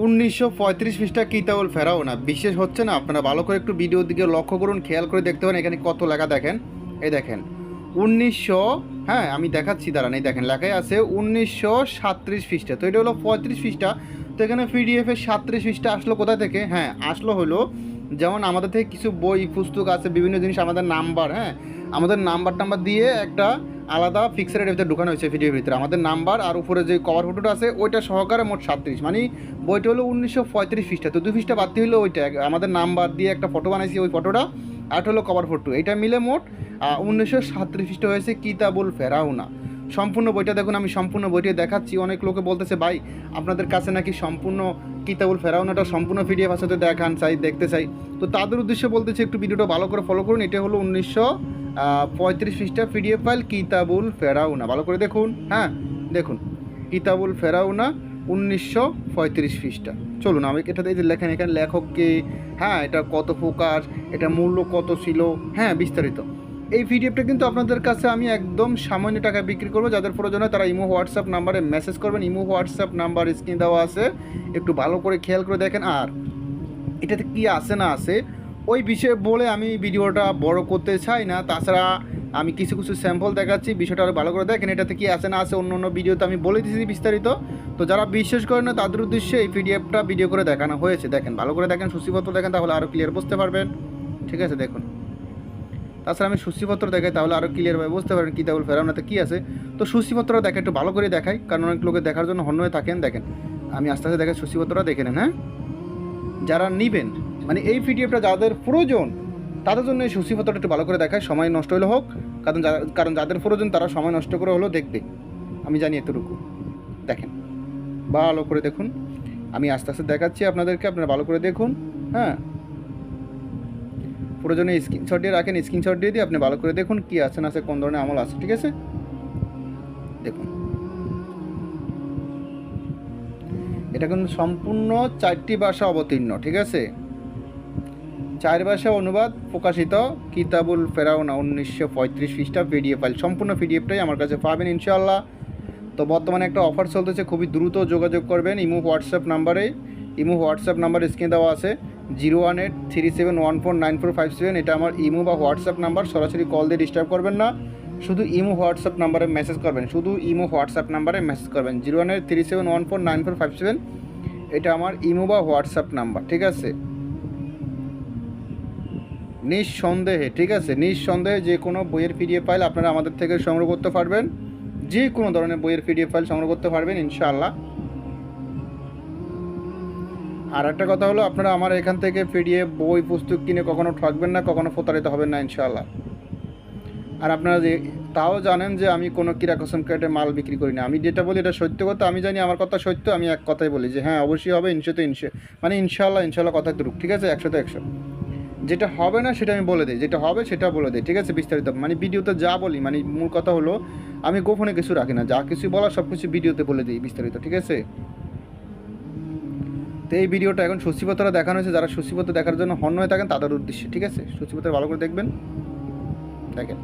উনিশশো পঁয়ত্রিশ পৃষ্ঠা কিতাবুল ফেরাও না বিশেষ হচ্ছে না? আপনারা ভালো করে একটু ভিডিওর দিকে লক্ষ্য করুন, খেয়াল করে দেখতে পারেন এখানে কত লেখা দেখেন। এই দেখেন, উনিশশো হ্যাঁ আমি দেখাচ্ছি, দাঁড়ান, এই দেখেন, লেখাই আছে উনিশশো সাতত্রিশ পৃষ্ঠা। তো এটা হলো পঁয়ত্রিশ পৃষ্ঠা। তো এখানে পিডিএফের সাতত্রিশ পৃষ্ঠা আসলো কোথা থেকে? হ্যাঁ আসলো হলো যেমন আমাদের থেকে কিছু বই, পুস্তক আছে, বিভিন্ন জিনিস, আমাদের নাম্বার হ্যাঁ আমাদের নাম্বার টাম্বার দিয়ে একটা আলাদা ফিক্সারের ভিতরে ঢুকানো হয়েছে ভিডিওর ভিতরে। আমাদের নাম্বার আর উপরে যে কভার ফটোটা আছে, ওইটা সহকারে মোট সাতত্রিশ। মানে বইটা হলো উনিশশো পঁয়ত্রিশ ফিসটা তো দু ফিসটা বাদ দিয়ে হলো ওইটা। আমাদের নাম্বার দিয়ে একটা ফটো বানাইছি ওই ফটোটা আর হলো কভার ফটো এটা মিলে মোট উনিশশো সাতত্রিশ ফিসটা হয়েছে কিতাবুল ফেরাউনা। সম্পূর্ণ বইটা দেখুন, আমি সম্পূর্ণ বইটা দেখাচ্ছি। অনেক লোকে বলতেছে, ভাই, আপনাদের কাছে নাকি সম্পূর্ণ কিতাবুল ফেরাউনাটা, সম্পূর্ণ পিডিএফ আছে দেখান চাই, দেখতে চাই। তো তাদের উদ্দেশ্যে বলতেছি, একটু ভিডিওটা ভালো করে ফলো করুন। এটা হলো উনিশশো পঁয়ত্রিশ পৃষ্ঠা পিডিএফ ফাইল কিতাবুল ফেরাউনা। ভালো করে দেখুন হ্যাঁ? দেখুন, কিতাবুল ফেরাউনা, উনিশশো পঁয়ত্রিশ পৃষ্ঠা। চলুন, আমি এটাতে এই লেখেন, এখানে লেখককে হ্যাঁ এটা কত প্রকার? এটা মূল্য কত ছিল? হ্যাঁ বিস্তারিত। এই পিডিএফটা কিন্তু আপনাদের কাছে আমি একদম সামান্য টাকায় বিক্রি করব। যাদের প্রয়োজন হয় তারা ইমো, হোয়াটসঅ্যাপ নাম্বারে মেসেজ করবেন। ইমো, হোয়াটসঅ্যাপ নাম্বার স্ক্রিন দেওয়া আছে। একটু ভালো করে খেয়াল করে দেখেন। আর এটাতে কি আছে না আছে, ওই বিষয়ে বলে আমি ভিডিওটা বড় করতে চাই না। তাছাড়া আমি কিছু কিছু স্যাম্পল দেখাচ্ছি, বিষয়টা আরও ভালো করে দেখেন, এটাতে কি আছে না আছে। অন্য অন্য ভিডিওতে আমি বলে দিয়েছি বিস্তারিত। তো যারা বিশ্বাস করেন না, তাদের উদ্দেশ্যে এই পিডিএফটা ভিডিও করে দেখানো হয়েছে। দেখেন, ভালো করে দেখেন, সূচিপত্র দেখেন, তাহলে আরও ক্লিয়ার বুঝতে পারবেন। ঠিক আছে, দেখুন। তাছাড়া আমি সূচিপত্র দেখাই, তাহলে আরও ক্লিয়ারভাবে বুঝতে পারেন কী তাহলে ফেরানোতে কী আছে। তো সূচিপত্র দেখে একটু ভালো করে দেখাই, কারণ অনেক লোকে দেখার জন্য হন্য হয়ে থাকেন, দেখেন। আমি আস্তে আস্তে দেখাই সূচিপত্রটা দেখে নেন হ্যাঁ? যারা নিবেন মানে এই পিডিএফটা যাদের প্রয়োজন, তাদের জন্য এই সূচিপত্রটা একটু ভালো করে দেখায় সময় নষ্ট হলে হোক, কারণ কারণ যাদের প্রয়োজন তারা সময় নষ্ট করে হলেও দেখবে। আমি জানি এতটুকু। দেখেন, ভালো করে দেখুন। আমি আস্তে আস্তে দেখাচ্ছি আপনাদেরকে, আপনারা ভালো করে দেখুন হ্যাঁ? প্রয়োজনে স্ক্রিনশট দিয়ে রাখেন স্ক্রিনশট দিয়ে দিয়ে আপনি ভালো করে দেখুন কী আছে, না আছে, কোন ধরনের আমল আছে, ঠিক আছে? দেখুন। এটা কিন্তু সম্পূর্ণ চারটি ভাষা অবতীর্ণ, ঠিক আছে? চার ভাষা অনুবাদ প্রকাশিত, কিতাবুল ফেরাউনা উনিশশো পঁয়ত্রিশ পৃষ্ঠা পিডিএফ ফাইল। সম্পূর্ণ পিডিএফটাই আমার কাছে পাবেন, ইনশাআল্লাহ। তো বর্তমানে একটা অফার চলতেছে, খুবই দ্রুত যোগাযোগ করবেন, ইমো হোয়াটসঅ্যাপ নাম্বারে, ইমো হোয়াটসঅ্যাপ নাম্বার স্ক্রিন দেওয়া আছে। Zero one eight three seven one four nine four five seven এটা আমার ইমো বা হোয়াটসঅ্যাপ নাম্বার। সরাসরি কল দিয়ে ডিস্টার্ব করবেন না। শুধু ইমো, হোয়াটসঅ্যাপ নাম্বারে মেসেজ করবেন। শুধু ইমো, হোয়াটসঅ্যাপ নাম্বারে মেসেজ করবেন। Zero one eight three seven one four nine four five seven এটা আমার ইমো বা হোয়াটসঅ্যাপ নাম্বার, ঠিক আছে? নিঃসন্দেহে, ঠিক আছে? নিঃসন্দেহে যে কোনো বইয়ের পিডিএফ ফাইল আপনারা আমাদের থেকে সংগ্রহ করতে পারবেন। যে কোনো ধরনের বইয়ের পিডিএফ ফাইল সংগ্রহ করতে পারবেন, ইনশাআল্লাহ। আর একটা কথা হলো, আপনারা আমার এখান থেকে ফিরিয়ে বই, পুস্তক কিনে কখনো ঠকবেন না, কখনো প্রতারিত হবেন না, ইনশাআল্লাহ। আর আপনারা যে, তাও জানেন যে আমি কোনো কিরা কসম কেটে মাল বিক্রি করি না। আমি যেটা বলি এটা সত্য কথা, আমি জানি আমার কথা সত্য, আমি এক কথাই বলি যে হ্যাঁ অবশ্যই হবে ইনশোতে ইনশো মানে ইনশাআল্লাহ ইনশাল্লাহ কথা তুলুক ঠিক আছে? একশোতে একশো। যেটা হবে না সেটা আমি বলে দিই, যেটা হবে সেটা বলে দিই, ঠিক আছে? বিস্তারিত মানে ভিডিওতে যা বলি মানে মূল কথা হলো, আমি গোপনে কিছু রাখি না, যা কিছু বলা সব কিছু ভিডিওতে বলে দিই বিস্তারিত, ঠিক আছে? তো এই ভিডিওটা এখন সচিবতরা দেখানো হয়েছে। যারা সূচিপত্র দেখার জন্য হন্য হয়ে থাকেন, তাদের উদ্দেশ্যে, ঠিক আছে? সচিবতরা ভালো করে দেখবেন। দেখেন।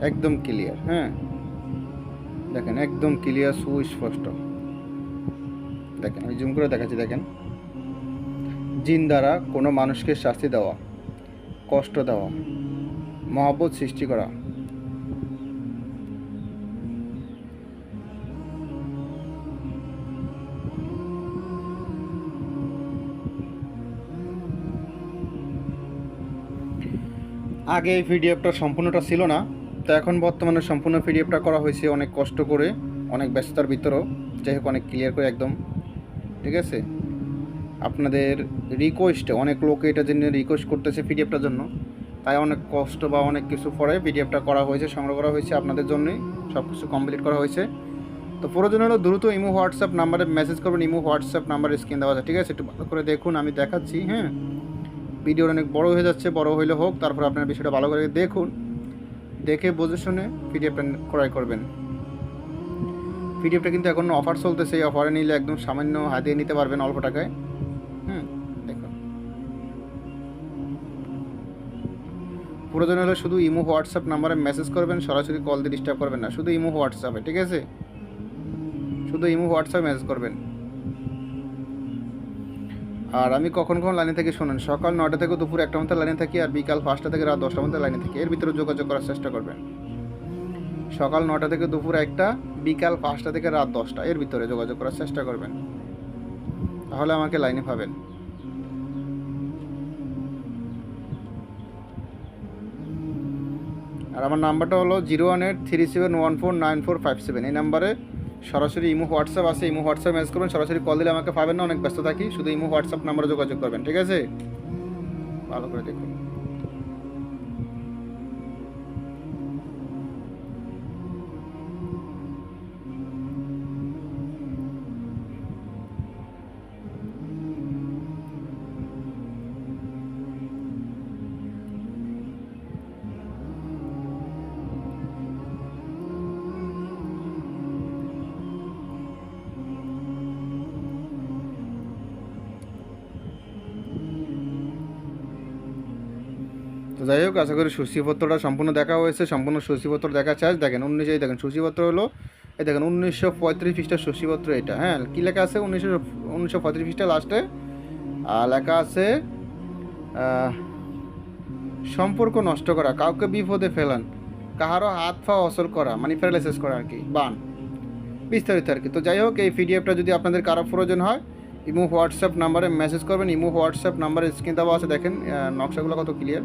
একদম ক্লিয়ার হ্যাঁ? দেখেন, একদম ক্লিয়ার সুস্পষ্ট। দেখেন, আমি জুম করে দেখাচ্ছি, দেখেন। জিন দ্বারা কোনো মানুষকে শাস্তি দেওয়া, কষ্ট দেওয়া, মহব্বত সৃষ্টি করা। আগে এই পিডিএফটা সম্পূর্ণটা ছিল না। তো এখন বর্তমানে সম্পূর্ণ পিডিএফটা করা হয়েছে, অনেক কষ্ট করে, অনেক ব্যস্ততার ভিতরেও। যাই হোক, অনেক ক্লিয়ার করে একদম। ঠিক আছে? আপনাদের রিকোয়েস্টে অনেক লোকে এটা জন্য রিকোয়েস্ট করতেছে পিডিএফটার জন্য, তাই অনেক কষ্ট বা অনেক কিছু পরে পিডিএফটা করা হয়েছে, সংগ্রহ করা হয়েছে আপনাদের জন্যই সব কিছু কমপ্লিট করা হয়েছে। তো প্রয়োজন হলো দ্রুত ইমো হোয়াটসঅ্যাপ নাম্বারে মেসেজ করবেন, ইমো হোয়াটসঅ্যাপ নাম্বারে স্ক্রিন দেওয়া আছে। ঠিক আছে? একটু ভালো করে দেখুন, আমি দেখাচ্ছি হ্যাঁ? ভিডিওটা অনেক বড় হয়ে যাচ্ছে, বড় হইলে হোক, তারপর আপনার বিষয়টা ভালো করে দেখুন। দেখে বুঝে শুনে পিডিএফটা ক্রয় করবেন। পিডিএফটা কিন্তু এখন অফার চলতেছে, এই অফারে নিলে একদম সামান্য হাতিয়ে নিতে পারবেন অল্প টাকায়। দেখুন। প্রয়োজন হলে শুধু ইমো, হোয়াটসঅ্যাপ নাম্বারে মেসেজ করবেন, সরাসরি কল দিয়ে ডিস্টার্ব করবেন না, শুধু ইমো, হোয়াটসঅ্যাপে, ঠিক আছে? শুধু ইমো, হোয়াটসঅ্যাপে মেসেজ করবেন। আর আমি কখন কখন লাইনে থেকে শোনেন, সকাল নটা থেকে দুপুর একটা মধ্যে লাইনে থাকি আর বিকাল পাঁচটা থেকে রাত দশটার মধ্যে লাইনে থাকি। এর ভিতরে যোগাযোগ করার চেষ্টা করবেন। সকাল নটা থেকে দুপুর একটা, বিকাল পাঁচটা থেকে রাত দশটা, এর ভিতরে যোগাযোগ করার চেষ্টা করবেন। তাহলে আমাকে লাইনে পাবেন। আর আমার নাম্বারটা হলো zero one eight three seven one four nine four five seven. এই নাম্বারে সরাসরি ইমো হোয়াটসঅ্যাপ আছে, ইমো হোয়াটসঅ্যাপ মেসেজ করবেন সরাসরি কল দিলে আমাকে পাবেন না, অনেক ব্যস্ত থাকি, শুধু ইমো হোয়াটসঅ্যাপ নাম্বারে যোগাযোগ করবেন, ঠিক আছে? ভালো করে দেখুন। তো যাই হোক, আশা করি সূচিপত্রটা সম্পূর্ণ দেখা হয়েছে, সম্পূর্ণ সূচিপত্র দেখা চার্জ দেখেন, উনিশ, এই দেখেন, সূচিপত্র হলো, এই দেখেন, উনিশশো পঁয়ত্রিশ পৃষ্ঠার সূচিপত্র এটা। হ্যাঁ কী লেখা আছে? উনিশশো উনিশশো পঁয়ত্রিশ পৃষ্ঠা লাস্টে আর লেখা আছে সম্পর্ক নষ্ট করা, কাউকে বিপদে ফেলান, কাহারও হাত পা অসর করা মানে প্যারালাইসিস করা আর কি, বান। বিস্তারিত আর কি। তো যাই হোক, এই পিডিএফটা যদি আপনাদের কারও প্রয়োজন হয়, ইমো, হোয়াটসঅ্যাপ নাম্বারে মেসেজ করবেন, ইমো, হোয়াটসঅ্যাপ নাম্বারে স্ক্রিন দেওয়া আছে, দেখেন নকশাগুলো কত ক্লিয়ার